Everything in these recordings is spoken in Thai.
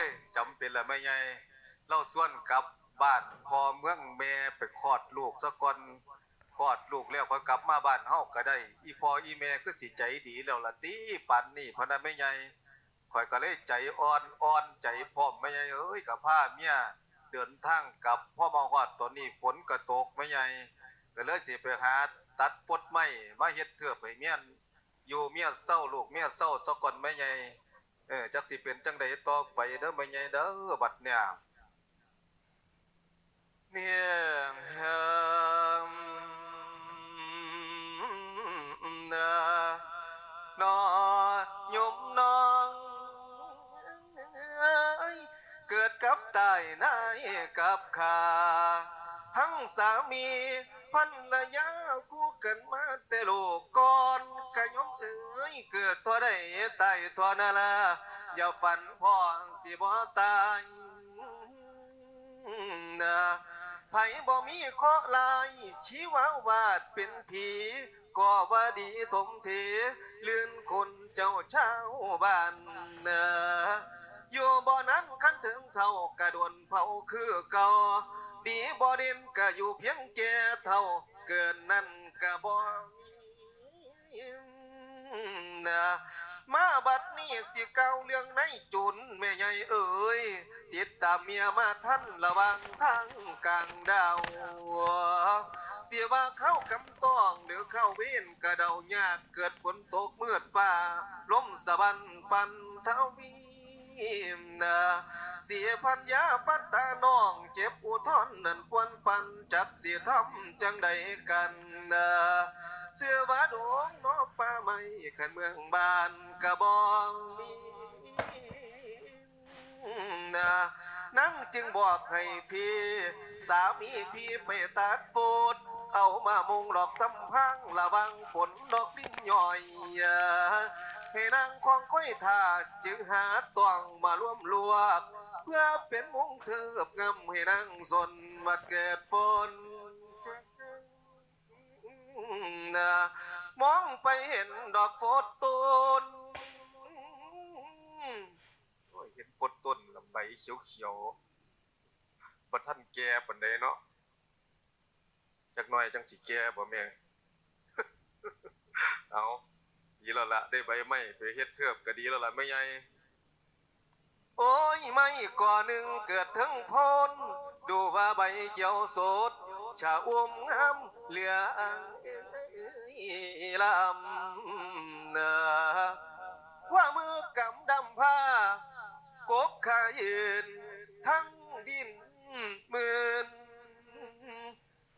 ยจำเป็นละไม่ไงเราส่วนกลับบ้านพอเมืองแม่ไปคลอดลูกซะก่อนคลอดลูกแล้วพอกลับมาบ้านเฮาก็ได้ อีพออีแม่คือสิใจดีแล้วละติปันนี่พะนไม่ไงข่อยก็เลยใจอ่อนอ่อนใจพร้อมไม่ไงเอ้ยกับพาเมียเดินทางกับพ่อมาฮอดตอนนี้ฝนก็ตกไม่ไงก็เลยสิไปหาตัดฟดไม้มาเฮ็ดเทือกให้เมียนอยู่เมียเศร้าลูกเมียเศร้าสะก่อนไม่ไง เออจักสิเป็นจังใดต่อไปเด้อไม่ไงเด้อบัดเนี่ยเนี่ยฮมนะนอยมน้องเกิดกับตายนายกับขาทั้งสามีพันรยาคู่กันมาแต่โลกก่อน ยเกิดตัวใดตายตัวนั่นละอย่าฝันพ่อสิบ่ตายนะไผบ่มีเคาะลายชีวาวาดเป็นผีก็ว่าดีทมเทลื่นคนเจ้าชาวบ้านนะอยู่บ่อนั้นคันถึงเท่ากระโดนเผาคือเก่าดีบ่เด่นก็อยู่เพียงแก่เท่าเกินนั่นก็บ่มี นะมาบัดนี้สิเก่าเรื่องในจุนแม่ใหญ่เอ๋ยติดตามเมียมาท่านระวังทางกลางดาวเสียว่าเข้ากำต้องหรือเข้าเว้นกระเดายากเกิดฝนตกมืดฟ้าล้มสะบันปันเท้าวีนะเสียพันยาปัตตาน้องเจ็บอุทธรนั่นควรปันจักเสียทำจังใดกันนะ เสื้อว่าดวงนอป่าไม้ขันเมืองบ้านกระบองมีนะนั่งจึงบอกให้พี่ สามีพี่ไปตัดฟูดเอามามุงดอกสำพังระวังฝนดอกดิ้นย่อยให้นางควงค่อยทาจึงหาตวงมาร่วมลวก เพื่อเป็นมงเทิบงำให้นางสนมาเกิดฝน มองไปเห็นดอกโฟดต้นโอ้ยเห็นโฟดต้นลำใบเขียวๆประท่านแกปันใดเนาะจักหน่อยจังสิแกบ่แม่งเอาดีแล้วละได้ใบไม้ไปเฮ็ดเทือบก็ดีแล้วละไม่ใหญ่โอ้ยไม่ก่อหนึ่งเกิดทั้งพ้นดูว่าใบเขียวสดชาอุ้มงามเหลือ ลำนาว่ามือกำดำผ้ากกขายืน ทั้งดินหมื่น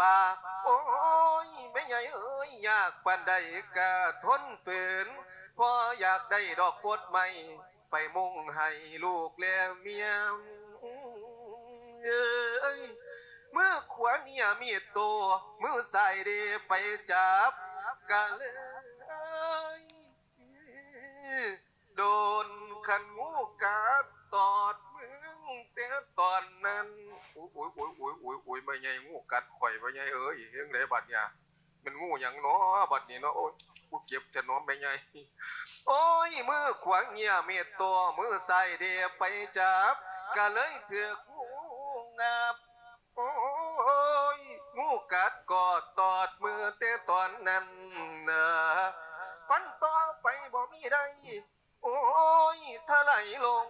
ปากโอ้ยไม่ใหญ่เอ้ยอยากปันใดกะทนฝืนพออยากได้ดอกโคดใหม่ ไปมุ่งให้ลูกแล้วเมียเอ้ยมือขวาเนี่ยมีดตัวมือใส่เดไปจับ กะเลยโดนขันงูกัดตอดมึงแต่ตอนนั้นโอ้ยโอ้ยโอ้ยโอ้ยโอ้ยโอ้ยไม่ใหญ่งูกัดข่อยไม่ใหญ่เอ้ยเรื่องไรบัดเนี่ยมันงูหยังเนาะบัดนี้เนาะโอ้ยกูเก็บจะน้อมไม่ใหญ่โอ้ยมือขวางเงียเมียตัวมือใส่เดียไปจับก็เลยเถือกงูงับโอ้ งูกัดกอดตอดมือเตะตอนนั้นนะปันต่อไปบ่มีได้ โอ้ยถ้าไหลลง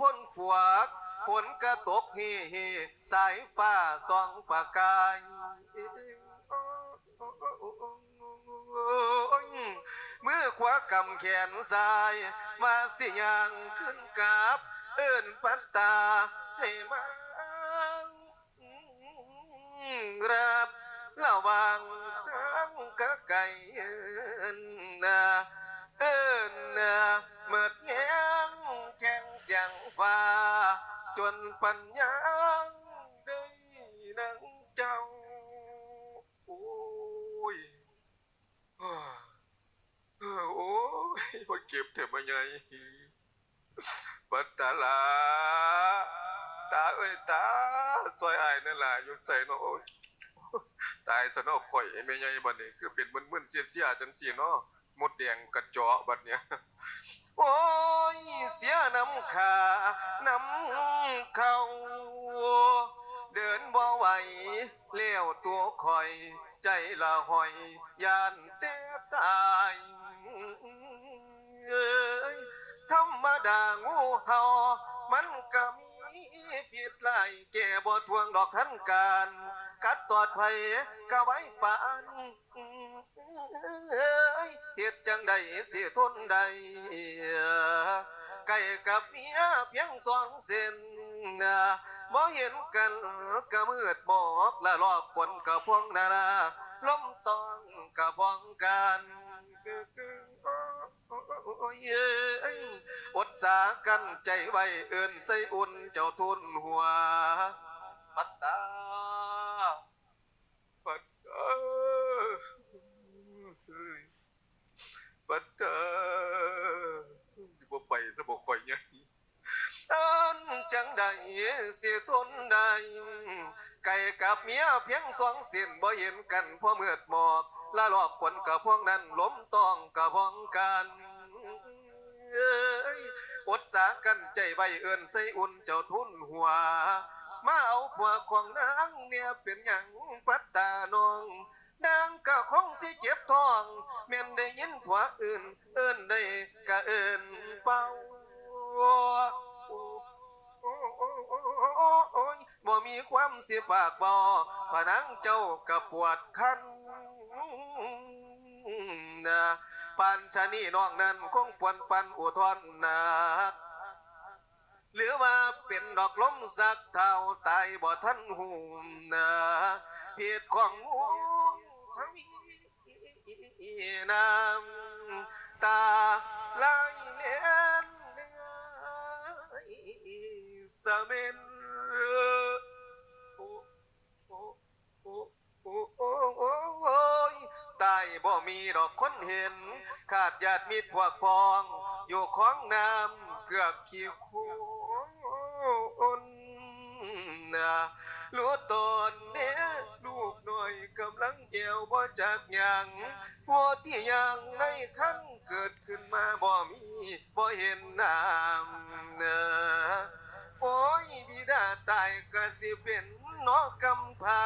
พ้นขวากฝนกระตกเฮเฮสายฟ้าส่องประกายมือขวากำแขนซ้าย มาสิยางขึ้นกับเอิ้นปัตตาให้มา รับระวังทั้งกะไก่เอินนาเอินนาเมื่อแงงแข่งเสียงฟ้า จนปัญญาได้นังเจ้า โอ้ยโอ้ยพอเก็บเถอะมาไงปัตตาลา ตาเอ้ยตาซอยอายนั่นแหละยู่ใส่เนาะโอ้ย ตายซะเนาะข่อยแม่ใหญ่บัดนี้คือเป็นมึนๆเสียๆจังซี่เนาะมดแดงกระจาะบัดเนี้ยโอ้ยเสียน้ำขาน้ำเขาเดินบ่ไหวเลี้ยวตัวคอย ใจละหอยยานแต่ตายเอ้ยธรรมดางูเห่ามันก็มีผิดหลายแก่บ่ทวงดอกทันการ กัดตอดไผก็ไว้ปานเอ้ยเฮ็ดจังใดสิทนใดไก่กับเมียเพียงสองเส้นบ่เห็นกันก็มืดบอกละรอบฝนก็พวงนาราลมตองก็พองกันโอ้ยเอ้ยอดสากันใจไว้เอื่นใส่อุ่นเจ้าทุนหัว ปัตตา ปัตตาปัตตาสิบ่ไปสบอกไปไงอันจังใดเสียทนได้ไก่กับ เมียเพียงสองเส้นบ่เห็นกันพราะมืดหมอกละหลอกฝนกับพวกนั้นล้มต้องกับพ้องกันเอ้ยอดสากันใจไว้เอินใส่อุ่นเจ้าทุนหัว มาเอาผัวของนางเนี่ยเป็นหยังปัตตานองนางก็คงสิเจ็บท้องแม่นได้ยินผัวอื่น เอิ้นได้ก็เอิ้นเป่า มีความเสิปากบ่พนังเจ้าก็ปวดคันนะปานชะนีน้องนั้นคงปวนปันอุทธรหนักหรือว่าเป็นดอกล้มสักเท่าตายบ่ทันหูนะผิดของงูทั้งมีน้ำตาไหลเลียนเนื้อสะเม็นโอ้โอ้ โอ้โอ้โอ้โอ้ยตายบ่มีดอกคนเห็น ขาดญาติมิตรพวกพ้อง อยู่ของน้ำเกือกขี้คูนนะรู้ตนเนี้ยลูกหน่อยกำลังเอวบ่จากหยังวัวที่ยังในขั้นเกิดขึ้นมาบ่มีบ่เห็นน้ำเนอ ตายก็สิเป็นนกกำพร้า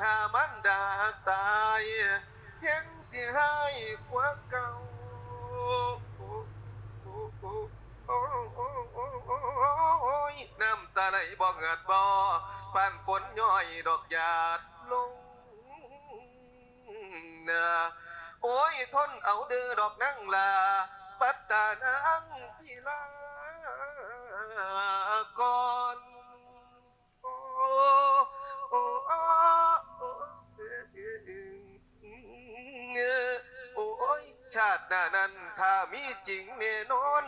ถ้ามันดาตายเพียงสิให้กว่าเก่าโอ้ยน้ำตาไหลบ่เงิดบ่ปานฝนย่อยดอกหยาดลงนะโอ้ยทนเอาดือดอกนั่งลา ปัตตานังพี่ลาก่อน ชาติหน้านั้นถ้ามีจริงแน่นอน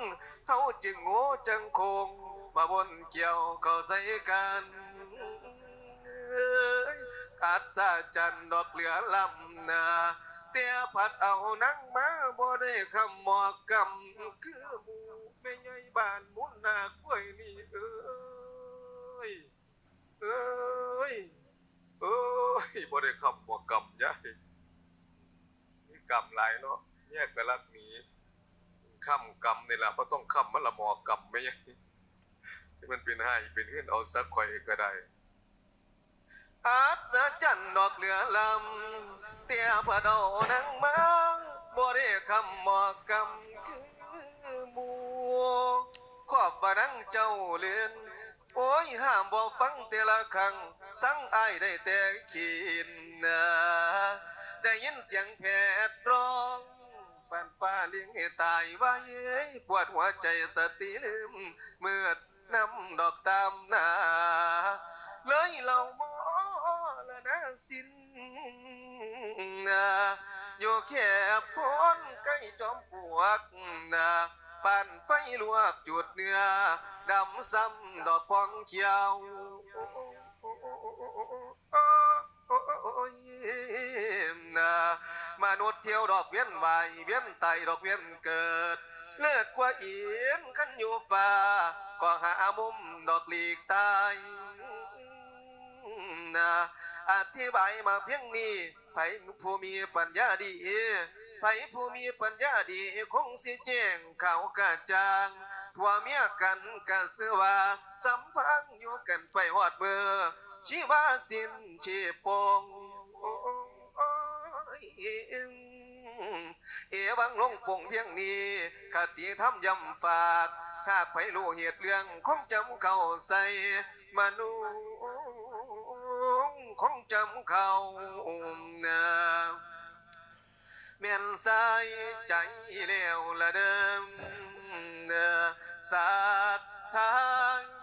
เขาจึงโง่จังคง มาวนเกี่ยวเข้าใส่กันเอ้ยขาดสาจันดอกเหลือลำนาเตี้ยผัดเอานังมาบ่ได้คำหมอกกำคือหมูไม่ย่อยบานมุนนากล้วยนี่เอ้ยเอ้ยเอ้ย บ่ได้คำหมอกกำยายมีกำหลายเนาะแยกไปรักหมีคำกำนี่แหละเพราะต้องคำมันละหมอกำไม่ยังที่มันเป็นให้เป็นขึ้นเอาสักข่อยก็ได้อาจจะจันดอกเหลือลำเตียพะดานังมังบ่ได้คำหมอกำคือมูขอบบ่นังเจ้าเลือน โอ้ยห้ามบ่ฟังแต่ละครั้งสั่งอายได้แต่ขีนนะได้ยินเสียงแผดร้องปานฟ้าเลี้ยงให้ตายไว้ปวดหัวใจสติลืมเมื่อน้ำดอกตามนาเลยเราหมอละนะสิ้นนะอยู่แค่พ้นใกล้จอมปลวกนะปั่นไฟลวกจุดเนื้อ ดำซ้ำดอกพองเขียวโอ้ยนมนุษย์เที่ยวดอกเวียนวายเวียนไตดอกเวียนเกิด เลือกกว่าเอียนขันอยู่ฟ้าก็หามุมดอกหลีกตายนะอธิบายมาเพียงนี้ไผผู้มีปัญญาดีไผผู้มีปัญญาดีคงสิแจ้งเขากระจ่าง ผัวเมียกันกะเสือว่าสัมพังอยู่กันไปหอดเบอร์ชีวาสินชีพงโอ้ยเอวังลงปงเพียงนี้คติธรรมยำฝากถ้าไผรู้เหตุเรื่องคงจำเข้าใส่มนุษย์คงจำเข้านะเมียนสายใจแล้วละเดิม สาดทาง